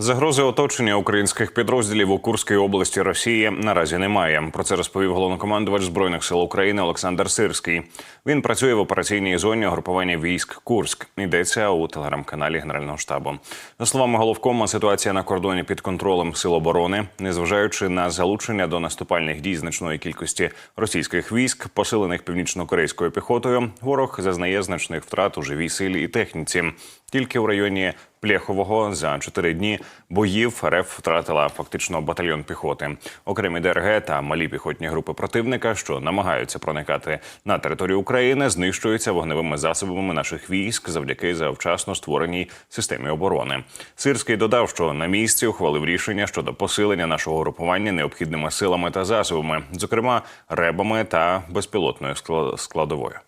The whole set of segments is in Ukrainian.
Загрози оточення українських підрозділів у Курській області Росії наразі немає. Про це розповів головнокомандувач збройних сил України Олександр Сирський. Він працює в операційній зоні групування військ Курськ. Йдеться у телеграм-каналі Генерального штабу. За словами головкома, ситуація на кордоні під контролем сил оборони, незважаючи на залучення до наступальних дій значної кількості російських військ, посилених північно-корейською піхотою, ворог зазнає значних втрат у живій силі і техніці. Тільки в районі Плєхового за чотири дні боїв РФ втратила фактично батальйон піхоти. Окремі ДРГ та малі піхотні групи противника, що намагаються проникати на територію України, знищуються вогневими засобами наших військ завдяки завчасно створеній системі оборони. Сирський додав, що на місці ухвалив рішення щодо посилення нашого групування необхідними силами та засобами, зокрема ребами та безпілотною скла- складовою.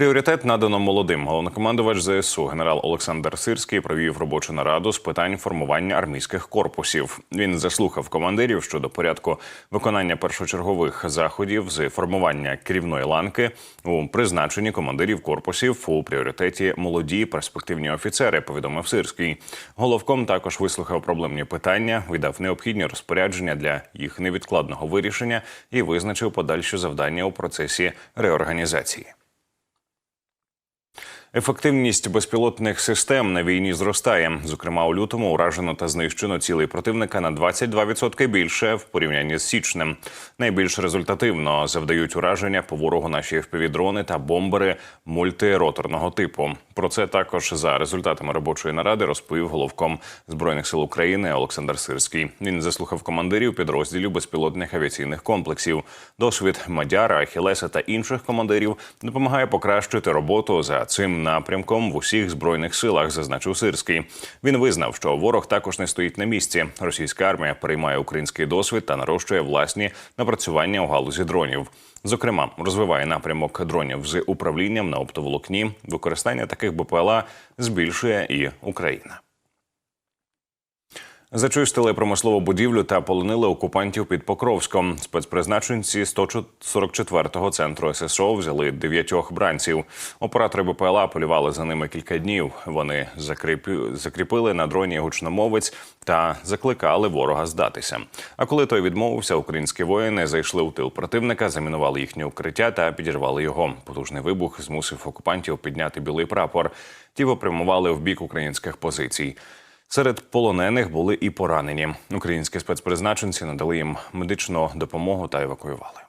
Пріоритет надано молодим. Головнокомандувач ЗСУ генерал Олександр Сирський провів робочу нараду з питань формування армійських корпусів. Він заслухав командирів щодо порядку виконання першочергових заходів з формування керівної ланки у призначенні командирів корпусів у пріоритеті молоді перспективні офіцери. Повідомив Сирський. Головком також вислухав проблемні питання, видав необхідні розпорядження для їх невідкладного вирішення і визначив подальші завдання у процесі реорганізації. Ефективність безпілотних систем на війні зростає. Зокрема, у лютому уражено та знищено цілий противника на 22% більше в порівнянні з січнем. Найбільш результативно завдають ураження по ворогу наші FPV-дрони та бомбери мультироторного типу. Про це також за результатами робочої наради розповів головком збройних сил України Олександр Сирський. Він заслухав командирів підрозділів безпілотних авіаційних комплексів. Досвід Мадяра, Ахілеса та інших командирів допомагає покращити роботу за цим напрямком в усіх збройних силах, зазначив Сирський. Він визнав, що ворог також не стоїть на місці. Російська армія приймає український досвід та нарощує власні напрацювання у галузі дронів. Зокрема, розвиває напрямок дронів з управлінням на оптоволокні. Використання таких БПЛА збільшує і Україна. Зачистили промислову будівлю та полонили окупантів під Покровськом. Спецпризначенці 144-го центру ССО взяли дев'ятьох бранців. Оператори БПЛА полювали за ними кілька днів. Вони закріпили на дроні гучномовець та закликали ворога здатися. А коли той відмовився, українські воїни зайшли у тил противника, замінували їхнє укриття та підірвали його. Потужний вибух змусив окупантів підняти білий прапор. Ті попрямували в бік українських позицій. Серед полонених були і поранені. Українські спецпризначенці надали їм медичну допомогу та евакуювали.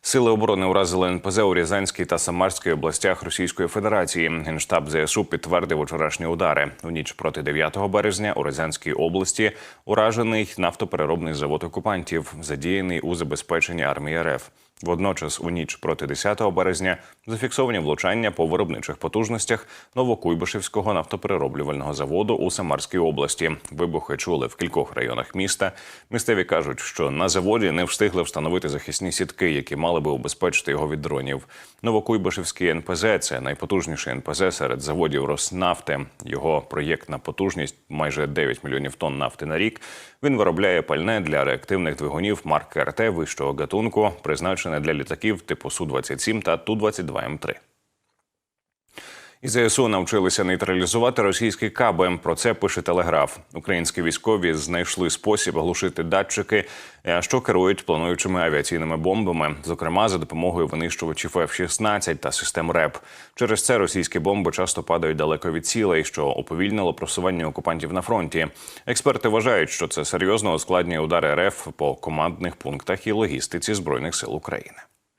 Сили оборони уразили НПЗ у Рязанській та Самарській областях Російської Федерації. Генштаб ЗСУ підтвердив учорашні удари. У ніч проти 9 березня у Рязанській області уражений нафтопереробний завод окупантів, задіяний у забезпеченні армії РФ. Водночас, у ніч проти 10 березня зафіксовані влучання по виробничих потужностях Новокуйбишевського нафтоперероблювального заводу у Самарській області. Вибухи чули в кількох районах міста. Місцеві кажуть, що на заводі не встигли встановити захисні сітки, які мали би убезпечити його від дронів. Новокуйбишевський НПЗ це найпотужніший НПЗ серед заводів Роснафти. Його проєктна потужність майже 9 мільйонів тонн нафти на рік. Він виробляє пальне для реактивних двигунів марки РТ вищого гатунку, призначене для літаків типу Су-27 та Ту-22М3. І ЗСУ навчилися нейтралізувати російські каби. Про це пише телеграф. Українські військові знайшли спосіб глушити датчики, е, що керують плануючими авіаційними бомбами, зокрема за допомогою винищувачів F-16 та систем РЕП. Через це російські бомби часто падають далеко від цілей, що уповільнило просування окупантів на фронті. Експерти вважають, що це серйозно ускладнює удари РФ по командних пунктах і логістиці збройних сил України.